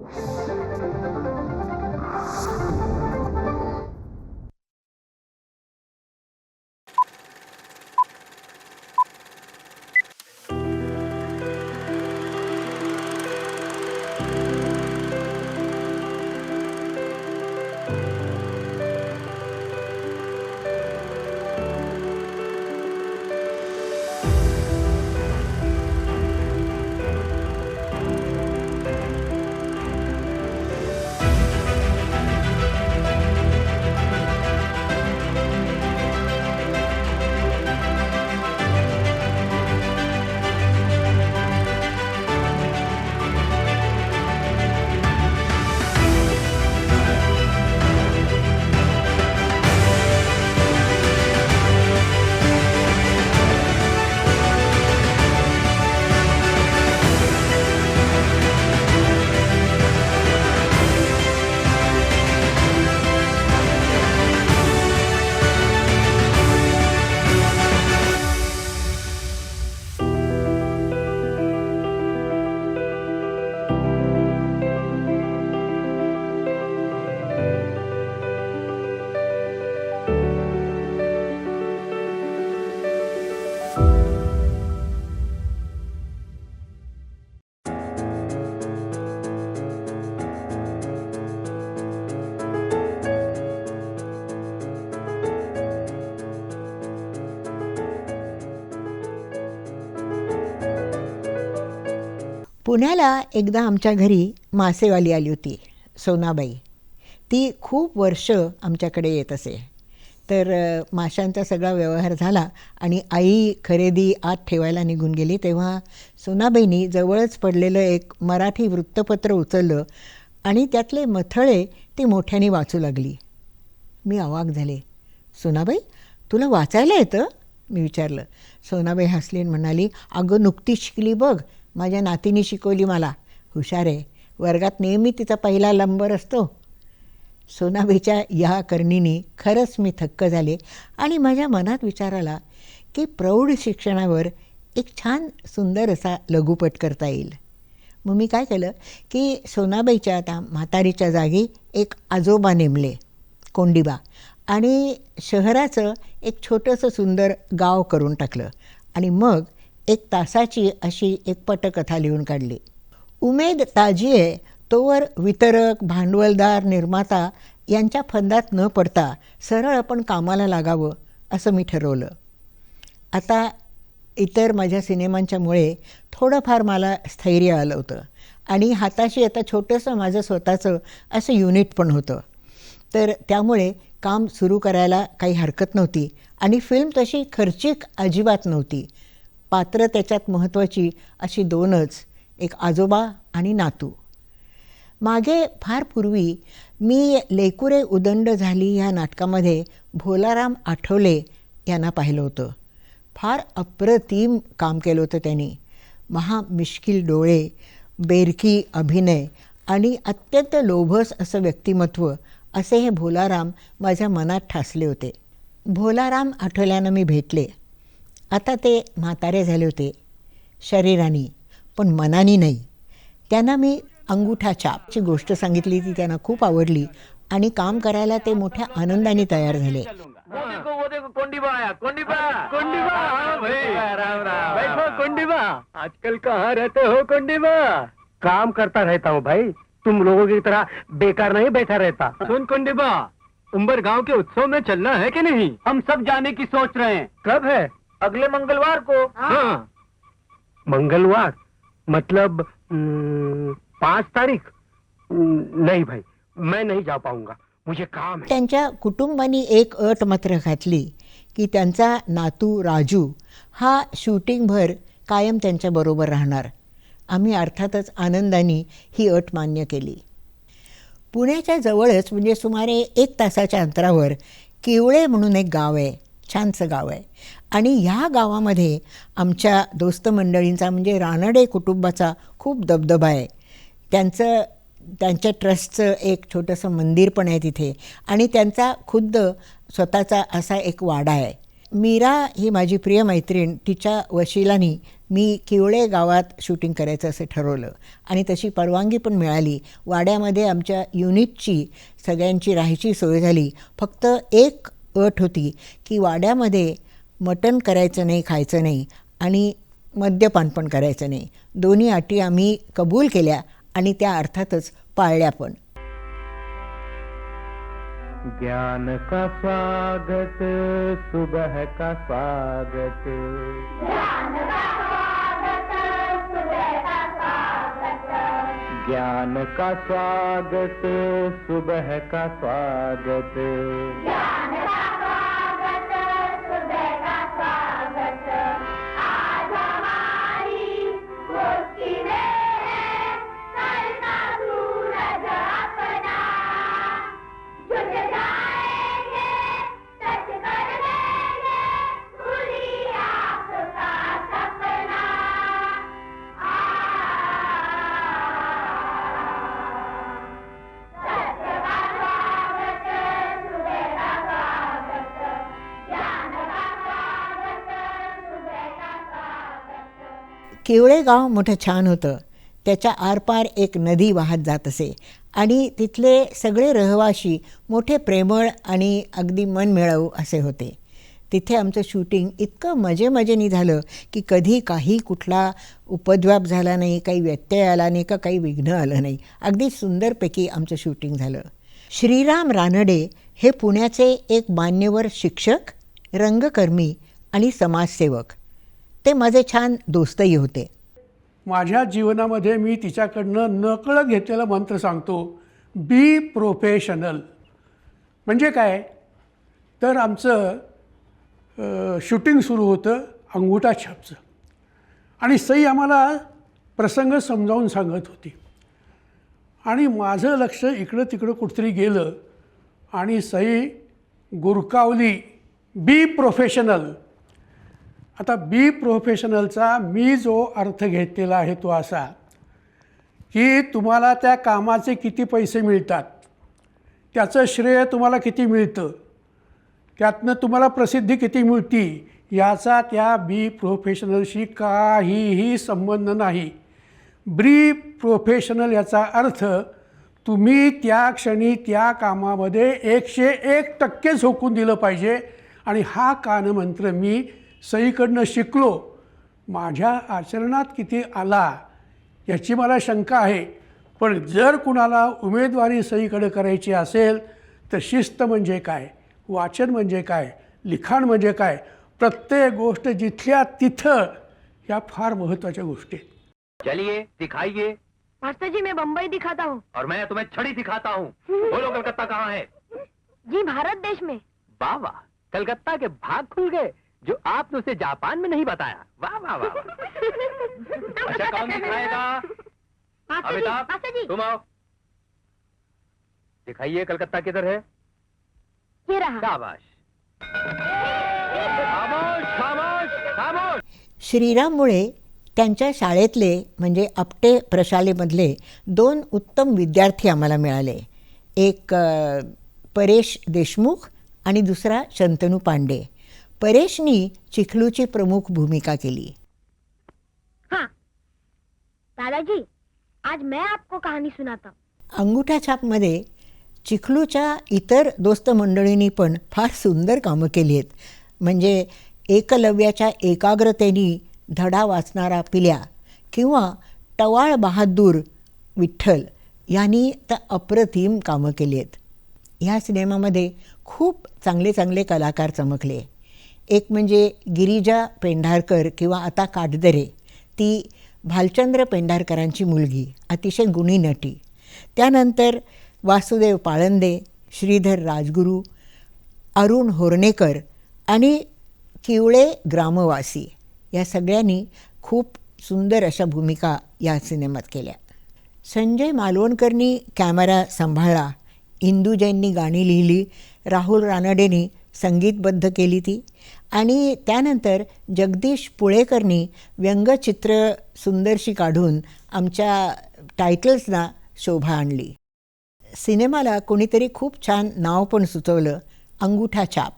Thank you. पुण्याला एकदा आमच्या घरी मासेवाली आली होती सोनाबाई. ती खूप वर्ष आमच्याकडे येत असे. तर माशांचा सगळा व्यवहार झाला आणि आई खरेदी आत ठेवायला निघून गेली. तेव्हा सोनाबाईंनी जवळच पडलेलं एक मराठी वृत्तपत्र उचललं आणि त्यातले मथळे ती मोठ्याने वाचू लागली. मी अवाक झाले. सोनाबाई तुला वाचायला येतं? मी विचारलं. सोनाबाई हसली म्हणाली अगं नुकतीच शिकली बघ. माझ्या नातीने शिकवली मला. हुशार आहे. वर्गात नेहमी तिचा पहिला लंबर असतो. सोनाबाईच्या या करणीने खरंच मी थक्क झाले आणि माझ्या मनात विचार आला की प्रौढ शिक्षणावर एक छान सुंदर असा लघुपट करता येईल. मग मी काय केलं की सोनाबाईच्या आता म्हातारीच्या जागी एक आजोबा नेमले कोंडिबा आणि शहराचं एक छोटंसं सुंदर गाव करून टाकलं. आणि मग एक तासाची अशी एक पटकथा लिहून काढली. उमेद ताजी आहे तोवर वितरक भांडवलदार निर्माता यांच्या फंदात न पडता सरळ आपण कामाला लागावं असं मी ठरवलं. आता इतर माझ्या सिनेमांच्यामुळे थोडंफार मला स्थैर्य आलं होतं आणि हाताशी आता छोटंसं माझं स्वतःचं असं युनिट पण होतं. तर त्यामुळे काम सुरू करायला काही हरकत नव्हती आणि फिल्म तशी खर्चिक अजिबात नव्हती. पात्र त्याच्यात महत्त्वाची अशी दोनच एक आजोबा आणि नातू. मागे फार पूर्वी मी लेकुरे उदंड झाली ह्या नाटकामध्ये भोलाराम आठवले यांना पाहिलं होतं. फार अप्रतिम काम केलं होतं त्यांनी. महा मिश्किल डोळे बेरकी अभिनय आणि अत्यंत लोभस असं व्यक्तिमत्व असे हे भोलाराम माझ्या मनात ठासले होते. भोलाराम आठवल्यानं मी भेटले. आता ते म्हातारे झाले होते शरीराने पण मनाने नाही. त्यांना मी अंगुठा छापची गोष्ट सांगितली ती त्यांना खूप आवडली आणि काम करायला ते मोठ्या आनंदाने तयार झाले. हाँ आजकल कहाँ रहते हो कोंडीबा? काम करता रहता हूँ भाई. तुम लोगों की तरह बेकार नहीं बैठा रहता. सुन कोंडीबा. उम्बर गांव के उत्सव में चलना है कि नहीं? हम सब जाने की सोच रहे हैं. कब है? अगले मंगलवार को। हाँ। मंगलवार? मतलब पाँच तारीख? नहीं भाई मैं नहीं जा पाऊंगा। मुझे काम है। त्यांच्या कुटुंबानी एक अट मात्र घातली की त्यांचा नातू राजू हा शूटिंगभर कायम त्यांच्याबरोबर राहणार. आम्ही अर्थातच आनंदाने ही अट मान्य केली. पुण्याच्या जवळच म्हणजे सुमारे एक तासाच्या अंतरावर किवळे म्हणून एक गाव आहे छानसं गाव आहे. आणि ह्या गावामध्ये आमच्या दोस्त मंडळींचा म्हणजे रानडे कुटुंबाचा खूप दबदबा आहे. त्यांचं त्यांच्या ट्रस्टचं एक छोटंसं मंदिर पण आहे तिथे. आणि त्यांचा खुद्द स्वतःचा असा एक वाडा आहे. मीरा ही माझी प्रिय मैत्रीण. तिच्या वशिलानी मी किवळे गावात शूटिंग करायचं असं ठरवलं. आणि तशी परवानगी पण मिळाली. वाड्यामध्ये आमच्या युनिटची सगळ्यांची राहायची सोय झाली. फक्त एक अट होती की वाड्यामध्ये मटण करायचं नाही खायचं नाही आणि मद्यपान पण करायचं नाही. दोन्ही अटी आम्ही कबूल केल्या आणि त्या अर्थातच पाळल्या पण. ज्ञान का स्वागत सुबह का स्वागत? ज्ञान का स्वागत सुबह का स्वागत? केवळे गाव मोठं छान होतं. त्याच्या आरपार एक नदी वाहत जात असे. आणि तिथले सगळे रहिवाशी मोठे प्रेमळ आणि अगदी मन मिळवू असे होते. तिथे आमचं शूटिंग इतकं मजेमजेनी झालं की कधी काही कुठला उपद्व्याप झाला नाही काही व्यत्यय आला नाही का काही विघ्न आलं नाही. अगदी सुंदरपैकी आमचं शूटिंग झालं. श्रीराम रानडे हे पुण्याचे एक मान्यवर शिक्षक रंगकर्मी आणि समाजसेवक. ते माझे छान दोस्तही होते. माझ्या जीवनामध्ये मी तिच्याकडनं नकळत घेतलेला मंत्र सांगतो बी प्रोफेशनल म्हणजे काय? तर आमचं शूटिंग सुरू होतं अंगुठा छापचं. आणि सई आम्हाला प्रसंग समजावून सांगत होती. आणि माझं लक्ष इकडं तिकडं कुठतरी गेलं आणि सई गुरकावली बी प्रोफेशनल आता बी प्रोफेशनलचा मी जो अर्थ घेतलेला आहे तो असा की तुम्हाला त्या कामाचे किती पैसे मिळतात त्याचं श्रेय तुम्हाला किती मिळतं त्यातनं तुम्हाला प्रसिद्धी किती मिळती याचा त्या बी प्रोफेशनलशी काहीही संबंध नाही. ब्री प्रोफेशनल याचा अर्थ तुम्ही त्या क्षणी त्या कामामध्ये एकशे एक टक्के झोकून दिलं पाहिजे आणि हा कानमंत्र मी सईकडनं शिकलो माझ्या आचरणात किती आला याची मला शंका आहे. पण जर कुणाला उमेदवारी सईकडे करायची असेल तर शिस्त म्हणजे काय? वाचन म्हणजे काय? लिखाण म्हणजे काय? प्रत्येक गोष्ट जिथल्या तिथं ह्या फार महत्त्वाच्या गोष्टी आहेत. चलिए दिखाइए. मास्टर जी मैं बम्बई दिखाता हूँ। और मैं तुम्हें छड़ी दिखाता हूँ। बोलो कलकत्ता कहाँ है? जी भारत देश में। वाह वाह कलकत्ता के भाग खुल गए। जो आपने उसे जापान में नहीं बताया। वाह वाह वाह। अच्छा कौन दिखाएगा? अमिताभ तुम आओ। दिखाइए कलकत्ता किधर है? ये रहा। शाबाश। खामोश खामोश खामोश श्रीराममुळे त्यांच्या शाळेतले म्हणजे आपटे प्रशालेमधले दोन उत्तम विद्यार्थी आम्हाला मिळाले. एक परेश देशमुख आणि दुसरा शंतनू पांडे. परेशनी चिखलूची प्रमुख भूमिका केली. हाँ. दादाजी आज मैं आपको कहानी सुनाता अंगुठा छापमध्ये चिखलूच्या इतर दोस्त मंडळींनी पण फार सुंदर कामं केली आहेत. म्हणजे एकलव्याच्या एकाग्रतेने धडा वाचणारा पिल्या किंवा टवाळ बहादूर विठ्ठल यांनी तर अप्रतिम कामं केली आहेत. ह्या सिनेमामध्ये खूप चांगले चांगले कलाकार चमकले. एक म्हणजे गिरिजा पेंढारकर किंवा आता काटदरे ती भालचंद्र पेंढारकरांची मुलगी अतिशय गुणी नटी. त्यानंतर वासुदेव पाळंदे श्रीधर राजगुरू अरुण होर्णेकर आणि किवळे ग्रामवासी या सगळ्यांनी खूप सुंदर अशा भूमिका या सिनेमात केल्या. संजय मालवणकरनी कॅमेरा सांभाळला इंदू जैननी गाणी लिहिली राहुल रानडेनी संगीतबद्ध केली ती आणि त्यानंतर जगदीश पुळेकरनी व्यंगचित्र सुंदरशी काढून आमच्या टायटल्सना शोभा आणली. सिनेमाला कोणीतरी खूप छान नाव पण सुचवलं अंगुठा छाप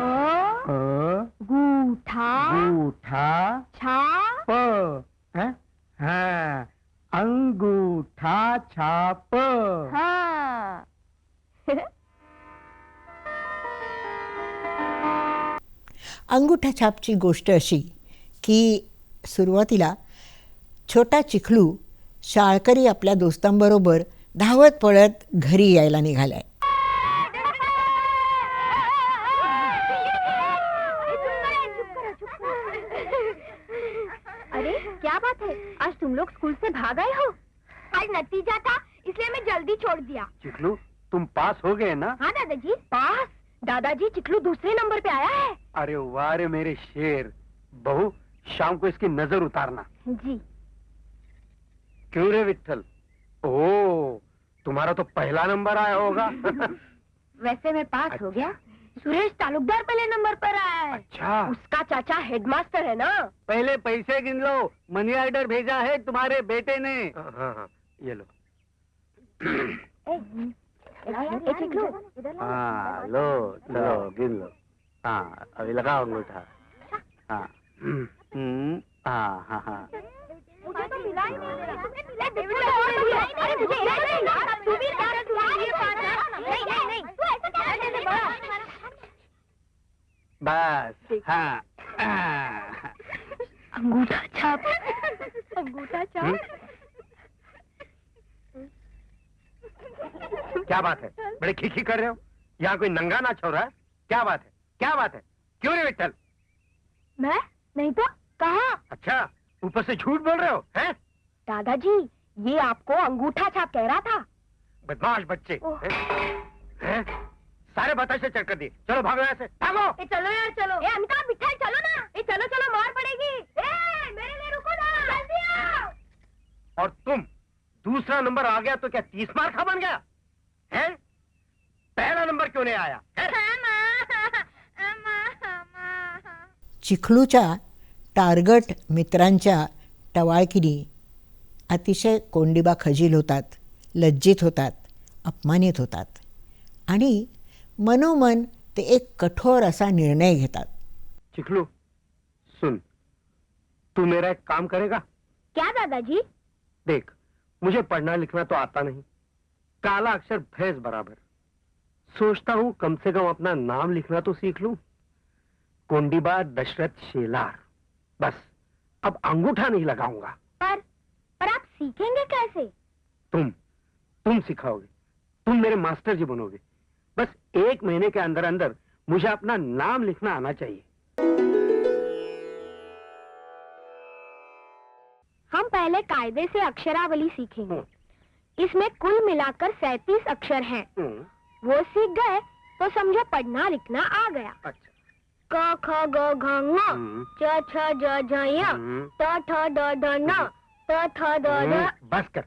ओ अंगूठा छाप हं? हा. अंगूठा छाप हाँ अंगुठा छापची गोष्ट अशी की सुरुवातीला छोटा चिखलू शाळकरी आपल्या दोस्तांबरोबर धावत पळत घरी यायला निघालाय. अरे क्या बात है? आज तुम लोग स्कूल से भाग आए हो? आज नतीजा था इसलिए मैं जल्दी छोड़ दिया। चिखलू तुम पास हो गए ना? हाँ दादाजी पास। दादाजी चिकलू दूसरे नंबर पे आया है। अरे वारे मेरे शेर। बहू शाम को इसकी नज़र उतारना। जी। क्यों रे विठल ओ तुम्हारा तो पहला नंबर आया होगा। वैसे मैं पास अच्छा। हो गया। सुरेश तालुकदार पहले नंबर पर आया है। अच्छा। उसका चाचा हेडमास्टर है ना? पहले पैसे गिन लो। मनी ऑर्डर भेजा है तुम्हारे बेटे ने। हाँ हाँ ये लो। ए, चिकलू हाँ लो लो गिन लो हाँ अभी लगाओ अंगूठा हाँ हम्म, हाँ हाँ हाँ मुझे तो मिला ही नहीं तुमने मिला अरे मुझे एक नहीं तू भी यार तू भी नहीं नहीं नहीं तू ऐसा क्या बड़ा बस हाँ हाँ। अंगूठा छाप अंगूठा छाप क्या बात है? बड़े खिखी कर रहे हो? यहाँ कोई नंगा नाच हो रहा है? क्या बात है? क्या बात है? क्यों रे विठल मैं? नहीं तो कहा? अच्छा ऊपर से झूठ बोल रहे हो हैं? दादाजी ये आपको अंगूठा छाप कह रहा था। बदमाश बच्चे। हैं? हैं? सारे बताशे चढ़ कर दिए। चलो भागो यहाँ से। भागो! ए चलो यार चलो। ए अमिताभ मिठाई चलो ना। ए चलो चलो मार पड़ेगी। ए मेरे लिए रुको ना। जल्दी आओ और तुम? दूसरा नंबर आ गया तो क्या तीस मार्क बन गया? है? पहला नंबर क्यों नहीं आया? हैं? चिखलूच्या टार्गट मित्रांच्या टवाळकीनी अतिशय कोंडीबा खजील होतात लज्जित होतात अपमानित होतात आणि मनोमन ते एक कठोर असा निर्णय घेतात. चिखलू सुन तू मेरा एक काम करेगा? क्या दादाजी? देख मुझे पढ़ना लिखना तो आता नहीं। काला अक्षर भैंस बराबर। सोचता हूँ कम से कम अपना नाम लिखना तो सीख लू। कोंडीबा दशरथ शेलार। बस अब अंगूठा नहीं लगाऊँगा। पर पर आप सीखेंगे कैसे? तुम तुम सिखाओगे। तुम मेरे मास्टर जी बनोगे। बस एक महीने के अंदर अंदर मुझे अपना नाम लिखना आना चाहिए। हम पहले कायदे से अक्षरावली सीखेंगे। इसमें कुल मिलाकर सैतीस अक्षर हैं। हम्म, वो सीख गए तो समझो पढ़ना लिखना आ गया। अच्छा। क ख ग घ ङ। हम्म, च छ ज झ य। हम्म, त ठ ड ढ न। त थ द ध हम्म, बस कर।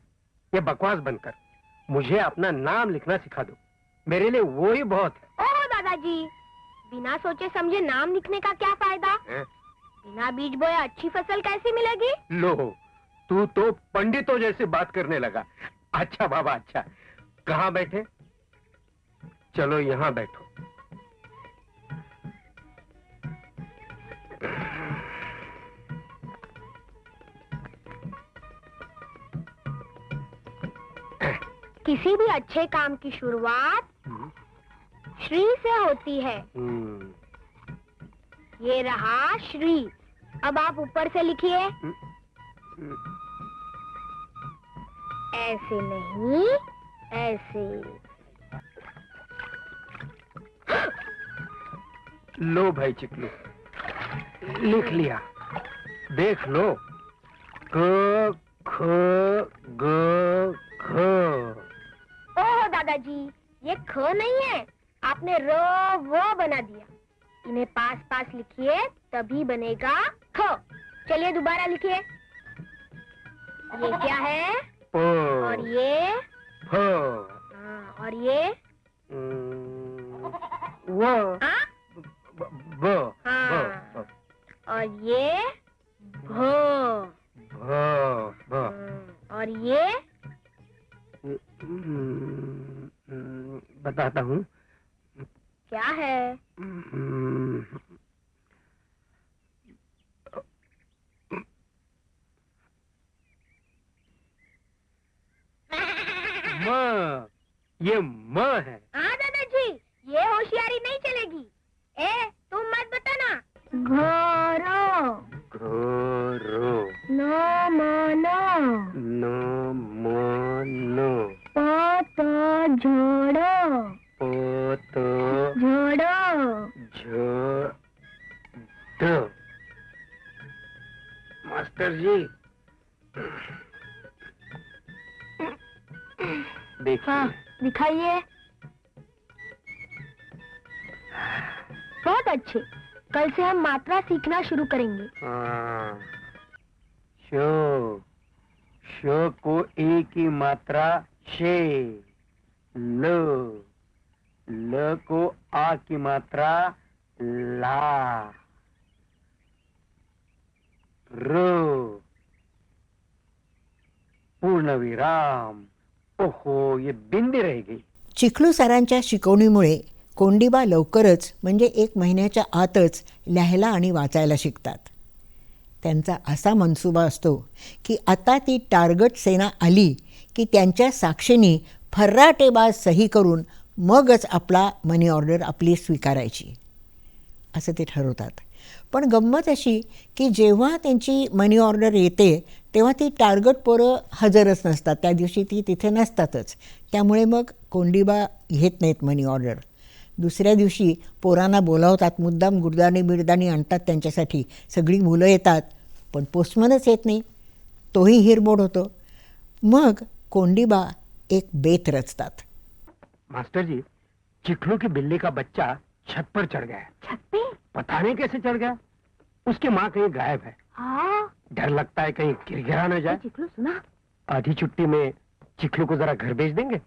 ये बकवास बंद कर। मुझे अपना नाम लिखना सिखा दो। मेरे लिए वो ही बहुत है। ओहो दादाजी बिना सोचे समझे नाम लिखने का क्या फ़ायदा? बिना बीज बोए अच्छी फ़सल कैसे मिलेगी? लो। तू तो पंडितों जैसे बात करने लगा। अच्छा बाबा अच्छा। कहाँ बैठे? चलो यहाँ बैठो। किसी भी अच्छे काम की शुरुआत हम्म, श्री से होती है। हम्म, ये रहा श्री। अब आप ऊपर से लिखिए। हम्म, ऐसे नहीं ऐसे। लो भाई चिकलू लिख लिया। देख लो। क ख ग घ। ओह दादाजी ये ख नहीं है। आपने र वो बना दिया। इन्हें पास पास लिखिए तभी बनेगा ख। चलिए दोबारा लिखिए। ये क्या है? और ये? फ हाँ, और ये? वो। हाँ? हाँ। और ये? भो। भ भ और ये? बताता हूँ। मास्टर जी। देखिए। हाँ दिखाइए। बहुत अच्छे। कल से हम मात्रा सीखना शुरू करेंगे। हाँ। शो शो को ए की मात्रा शे ल ल को आ की मात्रा ला। र। पूर्ण विराम ओहो ये बिंदी रह गई। चिखलू सरांच्या शिकवणीमुळे कोंडिबा लवकरच म्हणजे एक महिन्याच्या आतच लिहायला आणि वाचायला शिकतात. त्यांचा असा मनसुबा असतो की आता ती टार्गट सेना आली की त्यांच्या साक्षीने फर्राटेबाज सही करून मगच आपला मनी ऑर्डर आपली स्वीकारायची. असं ते ठरवतात. पण गंमत अशी की जेव्हा त्यांची मनी ऑर्डर येते तेव्हा ती टार्गट पोरं हजरच नसतात. त्या दिवशी ती तिथे नसतातच. त्यामुळे मग कोंडिबा घेत नाहीत मनी ऑर्डर दुसऱ्या दिवशी पोरांना बोलावतात मुद्दाम गुरदाणी बिरदाणी आणतात त्यांच्यासाठी. सगळी मुलं येतात. पण पोस्टमनच येत नाही. तोही हिरमोड होतो. मग कोंडिबा एक बेत रचतात. मास्टर जी चिखलू की बिल्ली का बच्चा छत पर चढ़ गया छत पे? पता नहीं कैसे चढ़ गया उसकी माँ कहीं गायब है हाँ डर लगता है कहीं गिर गिरा न जाए चिकलू सुना आधी छुट्टी में चिखलू को जरा घर भेज देंगे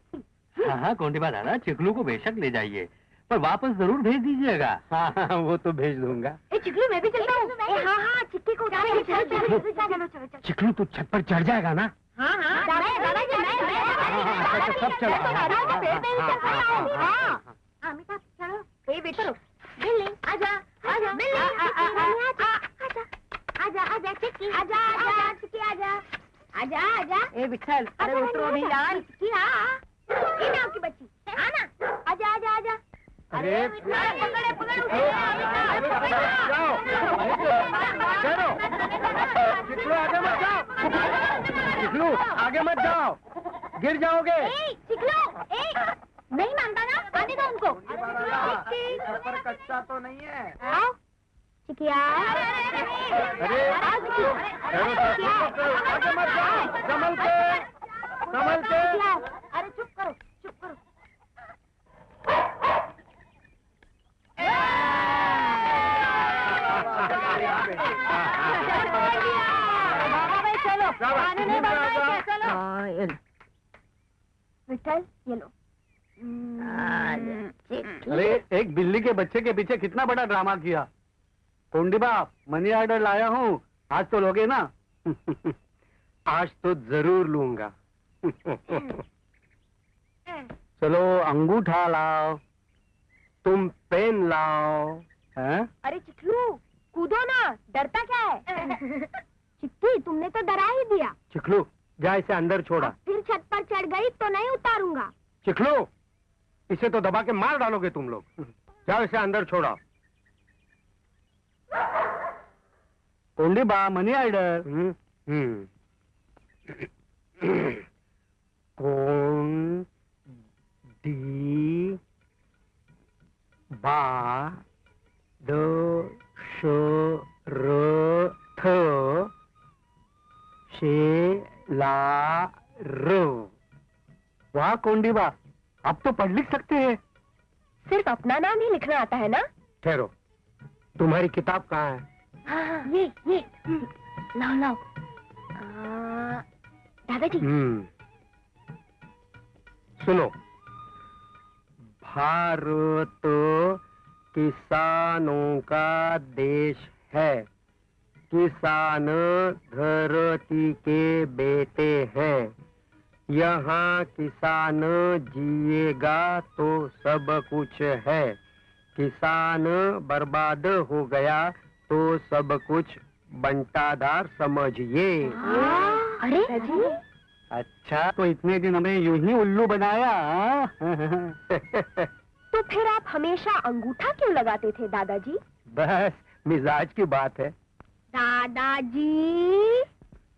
हाँ हाँ कोंडीबा दादा चिकलू को बेशक ले जाइए पर वापस ज़रूर भेज दीजिएगा हाँ हाँ वो तो भेज दूँगा ए चिकलू मैं भी चलता हूँ हाँ हाँ चिक्की को चिखलू तू छत पर चढ़ जाएगा ना हाँ हाँ हाँ, अच्छा, सब चलो। अमिताभ चलो ए बेटा आजा आजा आजा आजा आजा चिक्की आजा आजा चिक्की आजा आजा आजा ए विठ्ठल अरे उतरो अभी यार चिक्की हाँ ये की बच्ची हाँ आजा आजा आजा अरे पकड़े पकड़े जाओ चलो चिखलू आगे मत जाओ चिखलू आगे मत जाओ गिर जाओगे ए चिकलू ए नहीं मानता ना? आने दो उनको। कच्चा तो नहीं है। आओ। चिकिया। अरे संभल के के। अरे चुप करो चुप करो। बाबा भाई चलो पानी नहीं भरना चलो। विठल ये लो। अरे एक बिल्ली के बच्चे के पीछे कितना बड़ा ड्रामा किया। कोंडीबा मनी ऑर्डर लाया हूँ। आज तो लोगे ना। आज तो ज़रूर लूँगा। चलो अंगूठा लाओ। तुम पेन लाओ। हैं? अरे चिखलू कूदो ना। डरता क्या है? चिक्की तुमने तो डरा ही दिया। चिखलू जा इसे अंदर छोड़ा। फिर छत पर चढ़ गई तो नहीं उतारूँगा। चिखलू! इसे तो दबा के मार डालोगे तुम लोग। जाओ इसे अंदर छोड़ो कोंडी बा मनी ऑर्डर कोण डी बा द श र थ शे ला र। वाह कोंडीबा अब तो पढ़ लिख सकते हैं। सिर्फ़ अपना नाम ही लिखना आता है ना? ठहरो। तुम्हारी किताब कहाँ है? हाँ, ये ये लाओ लाओ। दादाजी। हम्म। सुनो। भारत किसानों का देश है। किसान धरती के बेटे हैं। यहाँ किसान जिएगा तो सब कुछ है। किसान बर्बाद हो गया तो सब कुछ बंटाधार समझिए। अरे? अच्छा तो इतने दिन हमें यूँ ही उल्लू बनाया हाँ? तो फिर आप हमेशा अंगूठा क्यों लगाते थे दादाजी? बस मिजाज की बात है। दादाजी!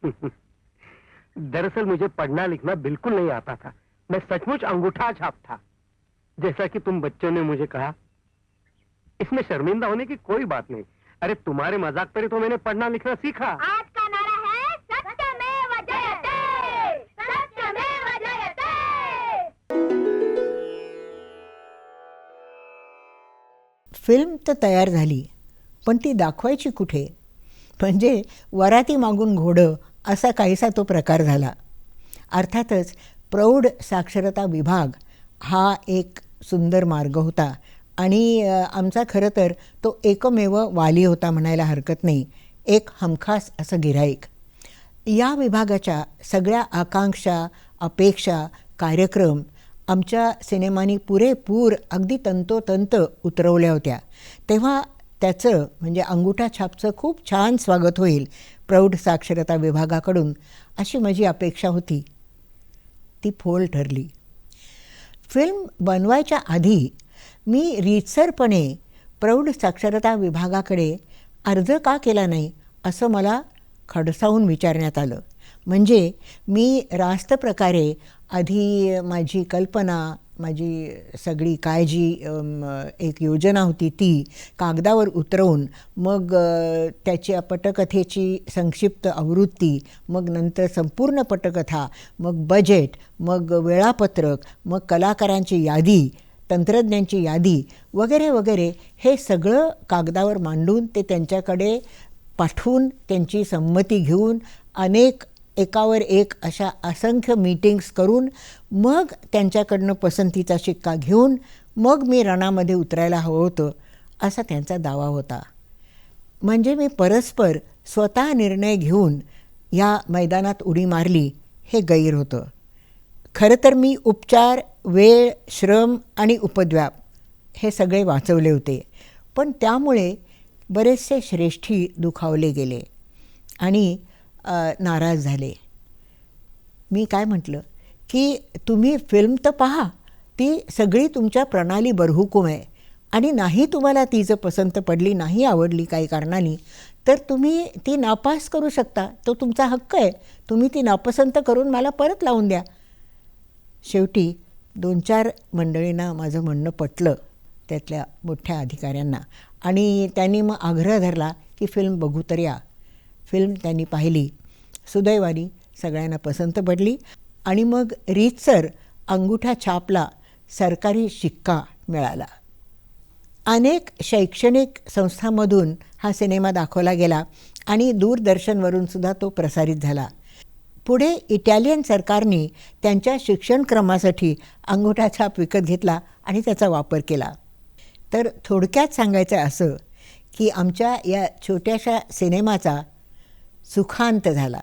दरअसल मुझे पढ़ना लिखना बिल्कुल नहीं आता था। मैं सचमुच अंगूठा छाप था। जैसा कि तुम बच्चों ने मुझे कहा इसमें शर्मिंदा होने की कोई बात नहीं। अरे तुम्हारे मज़ाक पर ही तो मैंने पढ़ना लिखना सीखा। आज का नारा है सत्यमेव जयते सत्यमेव जयते फ़िल्म तर तयार झाली पण ती दाखवायची कुठे? म्हणजे वराती मागून घोडं असा काहीसा तो प्रकार झाला. अर्थातच प्रौढ साक्षरता विभाग हा एक सुंदर मार्ग होता. आणि आमचा खरं तर तो एकमेव वाली होता म्हणायला हरकत नाही. एक हमखास असं गिऱ्हाईक. या विभागाच्या सगळ्या आकांक्षा अपेक्षा कार्यक्रम आमच्या सिनेमानी पुरेपूर अगदी तंतोतंत उतरवल्या होत्या. तेव्हा त्याचं म्हणजे अंगुठा छापचं खूप छान स्वागत होईल प्रौढ साक्षरता विभागाकडून अशी माझी अपेक्षा होती. ती फोल ठरली. फिल्म बनवायच्या आधी मी रीतसरपणे प्रौढ साक्षरता विभागाकडे अर्ज का केला नाही असं मला खडसावून विचारण्यात आलं. म्हणजे मी रास्त प्रकारे आधी माझी कल्पना माझी सगळी काय जी एक योजना होती ती कागदावर उतरवून मग त्याची पटकथेची संक्षिप्त आवृत्ती मग नंतर संपूर्ण पटकथा मग बजेट मग वेळापत्रक मग कलाकारांची यादी तंत्रज्ञांची यादी वगैरे वगैरे हे सगळं कागदावर मांडून ते त्यांच्याकडे पाठवून त्यांची संमती घेऊन अनेक एकावर एक अशा असंख्य मीटिंग्स करून मग त्यांच्याकडनं पसंतीचा शिक्का घेऊन मग मी रणामध्ये उतरायला हवं होतं असा त्यांचा दावा होता. म्हणजे मी परस्पर स्वतः निर्णय घेऊन या मैदानात उडी मारली हे गैर होतं. खरं तर मी उपचार वेळ श्रम आणि उपद्व्याप हे सगळे वाचवले होते. पण त्यामुळे बरेचसे श्रेष्ठी दुखावले गेले आणि नाराज झाले. मी काय म्हटलं? की तुम्ही फिल्म तर पहा ती सगळी तुमच्या प्रणाली बरहुकूम आहे. आणि नाही तुम्हाला ती जर पसंत पडली नाही आवडली काही कारणाने तर तुम्ही ती नापास करू शकता. तो तुमचा हक्क आहे. तुम्ही ती नापसंत करून मला परत लावून द्या. शेवटी दोन चार मंडळींना माझं म्हणणं पटलं त्यातल्या मोठ्या अधिकाऱ्यांना. आणि त्यांनी मग आग्रह धरला की फिल्म बघू तर या. फिल्म त्यांनी पाहिली. सुदैवानी सगळ्यांना पसंत पडली. आणि मग रीतसर अंगुठा छापला सरकारी शिक्का मिळाला. अनेक शैक्षणिक संस्थांमधून हा सिनेमा दाखवला गेला आणि दूरदर्शनवरून सुद्धा तो प्रसारित झाला. पुढे इटालियन सरकारने त्यांच्या शिक्षणक्रमासाठी अंगुठा छाप विकत घेतला आणि त्याचा वापर केला. तर थोडक्यात सांगायचं असं की आमच्या या छोट्याशा सिनेमाचा सुखांत झाला.